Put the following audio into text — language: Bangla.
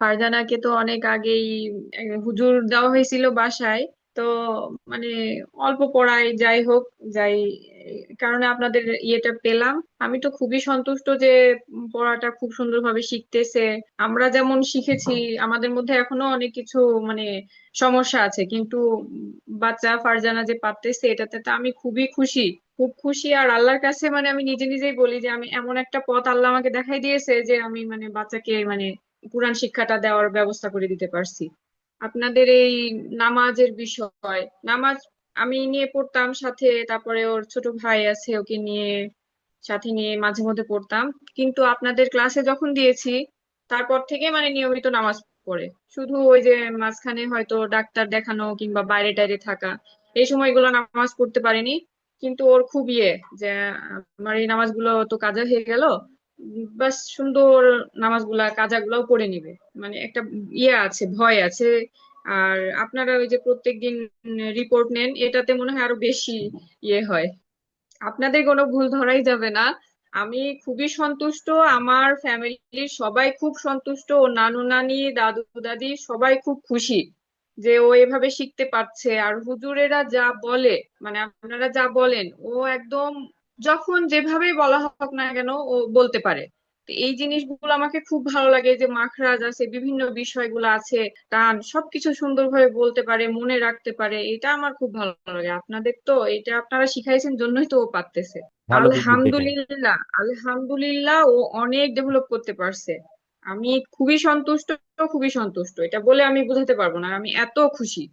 ফারজানাকে তো অনেক আগেই হুজুর দেওয়া হয়েছিল বাসায়। তো মানে অল্প পড়ায় যাই হোক, যাই কারণে আপনাদের ইয়েটা পেলাম। আমি তো খুবই সন্তুষ্ট যে পড়াটা খুব সুন্দরভাবে শিখতেছে। আমরা যেমন শিখেছি, আমাদের মধ্যে এখনও অনেক কিছু মানে সমস্যা আছে। কিন্তু বাচ্চা ফারজানা যে পারতেছে এটাতে তো আমি খুবই খুশি। খুব খুশি আর আল্লাহর কাছে মানে আমি নিজে নিজেই বলি যে আমি এমন একটা পথ আল্লাহ আমাকে দেখাই দিয়েছে যে আমি মানে বাচ্চাকে মানে কোরআন শিক্ষাটা দেওয়ার ব্যবস্থা করে দিতে পারছি। আপনাদের এই নামাজের বিষয়, নামাজ আমি নিয়ে পড়তাম সাথে, তারপরে ওর ছোট ভাই আছে, ওকে নিয়ে, সাথে নিয়ে মাঝে মধ্যে পড়তাম। কিন্তু আপনাদের ক্লাসে যখন দিয়েছি, তারপর থেকে মানে নিয়মিত নামাজ পড়ে। শুধু ওই যে মাঝখানে হয়তো ডাক্তার দেখানো কিংবা বাইরে টাইরে থাকা, এই সময়গুলো নামাজ পড়তে পারেনি। কিন্তু ওর খুব ইয়ে যে, আমার এই নামাজগুলো তো কাজা হয়ে গেল বাস সুন্দর নামাজগুলা, কাজাগুলাও পড়ে নিবে। মানে একটা ইয়ে আছে, ভয় আছে। আর আপনারা ওই যে প্রত্যেকদিন রিপোর্ট নেন, এটাতে মনে হয় আরও বেশি ইয়ে হয়। আপনাদের কোনো ভুল ধরাই যাবে না। আমি খুবই সন্তুষ্ট, আমার ফ্যামিলির সবাই খুব সন্তুষ্ট ও নানু, নানি, দাদু, দাদি সবাই খুব খুশি যে ও এভাবে শিখতে পারছে। আর হুজুরেরা যা বলে মানে আপনারা যা বলেন, ও একদম যখন যেভাবে বলা হোক না কেন ও বলতে পারে। তো এই জিনিসগুলো আমাকে খুব ভালো লাগে যে মাখরাজ আছে বিভিন্ন বিষয়গুলো আছে টান সবকিছু সুন্দরভাবে বলতে পারে মনে রাখতে পারে এটা আমার খুব ভালো লাগে। আপনাদের তো এটা আপনারা শিখাইছেন জন্যই তো ও পারতেছে। আলহামদুলিল্লাহ আলহামদুলিল্লাহ ও অনেক ডেভেলপ করতে পারছে। আমি খুবই সন্তুষ্ট খুবই সন্তুষ্ট। এটা বলে আমি বোঝাতে পারব না। আমি এত খুশি।